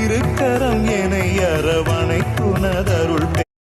திருக்கரம் என அரவணை துணதருள்